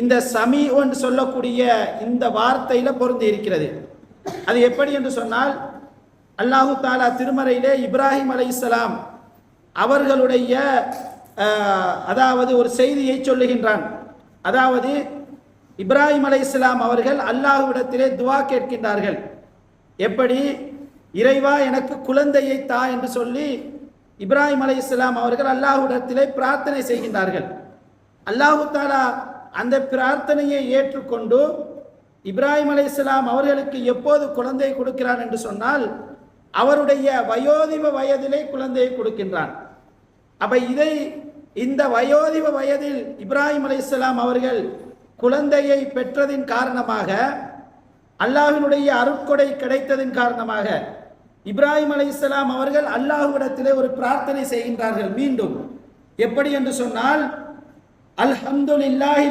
இந்த சமி என்று சொல்லக்கூடிய இந்த வார்த்தையில பொருந்தி இருக்கிறது. அது எப்படி என்று சொன்னால் அல்லாஹு தாலா திருமறையிலே இப்ராஹிம் அலை இஸ்லாம் அவர்களுடைய அதாவது ஒரு செய்தியை சொல்லுகின்றான். அதாவது இப்ராஹிம் அலைஹிஸ்ஸலாம் அவர்கள் அல்லாஹ்விடத்திலே துவா கேட்கின்றார்கள். எப்படி? இறைவா எனக்கு குழந்தையை தா என்று சொல்லி இப்ராஹிம் அலைஹிஸ்ஸலாம் அவர்கள் அல்லாஹ்விடத்திலே பிரார்த்தனை செய்கின்றார்கள். அல்லாஹு தாலா அந்த பிரார்த்தனையை ஏற்றுக்கொண்டு இப்ராஹிம் அலைஹிஸ்ஸலாம் அவர்களுக்கு எப்போது குழந்தை கொடுக்கிறான் என்று சொன்னால் அவருடைய வயோதிப வயதிலே குழந்தையை கொடுக்கின்றான். அப்ப இதை இந்த வயோதிப வயதில் இப்ராஹிம் அலைஹிஸ்ஸலாம் அவர்கள் குழந்தையை பெற்றதின் காரணமாக அல்லாஹினுடைய அருட்கொடை கிடைத்ததின் காரணமாக இப்ராஹிம் அலைஹிஸ்ஸலாம் அவர்கள் அல்லாஹுவிடத்திலே ஒரு பிரார்த்தனை செய்கின்றார்கள் மீண்டும். எப்படி என்று சொன்னால் அல்ஹம்துலில்லாஹி